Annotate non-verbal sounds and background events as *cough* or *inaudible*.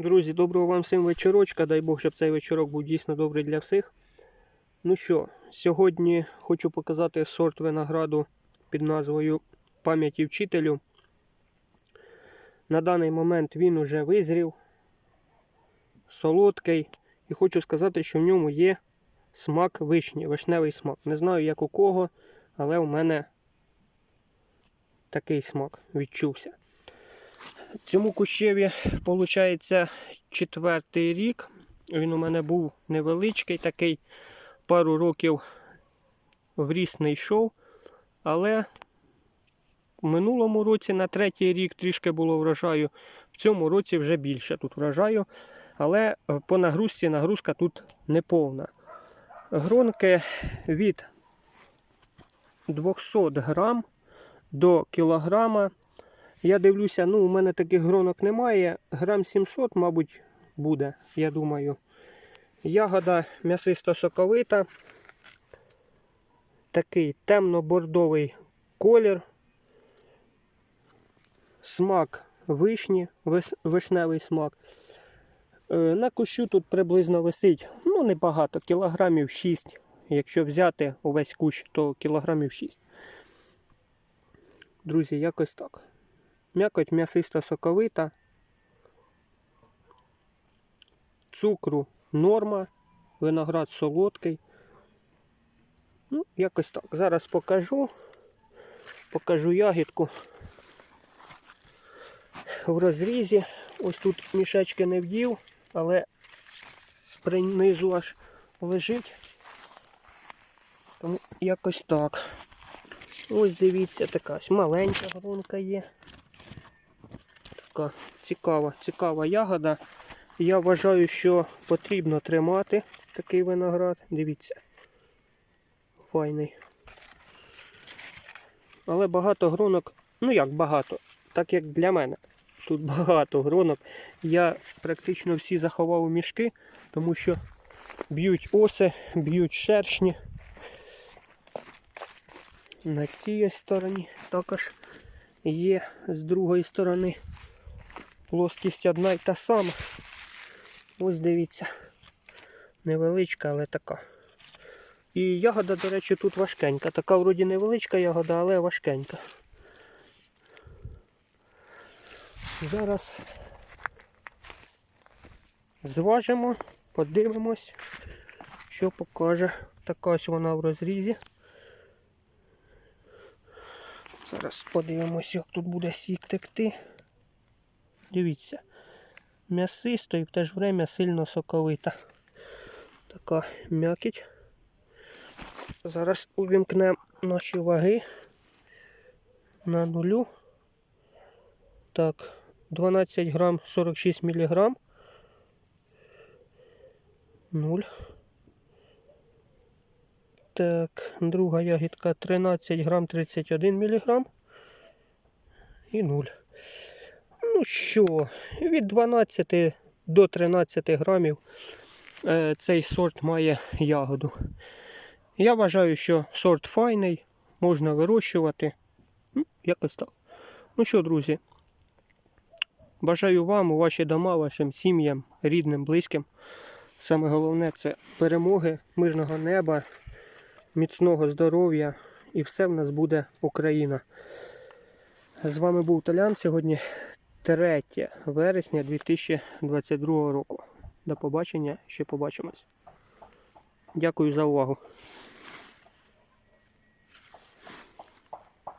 Друзі, доброго вам всім вечорочка. Дай Бог, щоб цей вечорок був дійсно добрий для всіх. Ну що, сьогодні хочу показати сорт винограду під назвою Пам'яті вчителю. На даний момент він уже визрів, солодкий. І хочу сказати, що в ньому є смак вишні, вишневий смак. Не знаю, як у кого, але у мене такий смак відчувся. Цьому кущеві, виходить, четвертий рік. Він у мене був невеличкий, такий пару років в ріс не йшов. Але в минулому році на третій рік трішки було врожаю. В цьому році вже більше тут врожаю. Але е, по нагрузці нагрузка тут не повна. Гронки від 200 грам до кілограма. Я дивлюся, ну, у мене таких гронок немає. Грам 700, мабуть, буде, я думаю. Ягода м'ясисто соковита. Такий темно-бордовий колір. Смак вишні, вишневий смак. Е, На кущу тут приблизно висить, ну, небагато, кілограмів 6. Якщо взяти увесь кущ, то кілограмів 6. Друзі, якось так. М'якоть м'ясисто соковита. Цукру норма. Виноград солодкий. Ну, якось так. Зараз покажу. Покажу ягідку. В розрізі. Ось тут мішечки не вдів, але принизу аж лежить. Тому якось так. Ось дивіться, така маленька гронка є. Така цікава, цікава ягода. Я вважаю, що потрібно тримати такий виноград. Дивіться. Файний. Але багато гронок, ну як багато, так як для мене. Тут *laughs* багато гронок. Я практично всі заховав у мішки, тому що б'ють оси, б'ють шершні. На цій стороні також є з другої сторони плоскість одна й та сама. Ось дивіться. Невеличка, але така. І ягода, до речі, тут важкенька. Така вроді невеличка ягода, але важкенька. Зараз зважимо, подивимось, що покаже. Така ось вона в розрізі. Зараз подивимось, як тут буде сік текти. Дивіться, м'ясисто і в те ж время сильно соковита. Така м'якіть. Зараз увімкнемо наші ваги на нулю. Так, 12 грам 46 міліграм. 0. Так, друга ягідка 13 грам 31 міліграм. І 0. Ну що, від 12 до 13 грамів е, цей сорт має ягоду. Я вважаю, що сорт файний, можна вирощувати. Ну, якось так. Ну що, друзі, бажаю вам, у ваші дома, вашим сім'ям, рідним, близьким. Саме головне це перемоги, мирного неба, міцного здоров'я і все в нас буде Україна. З вами був Толян. Сьогодні 3 вересня 2022 року. До побачення, ще побачимось. Дякую за увагу.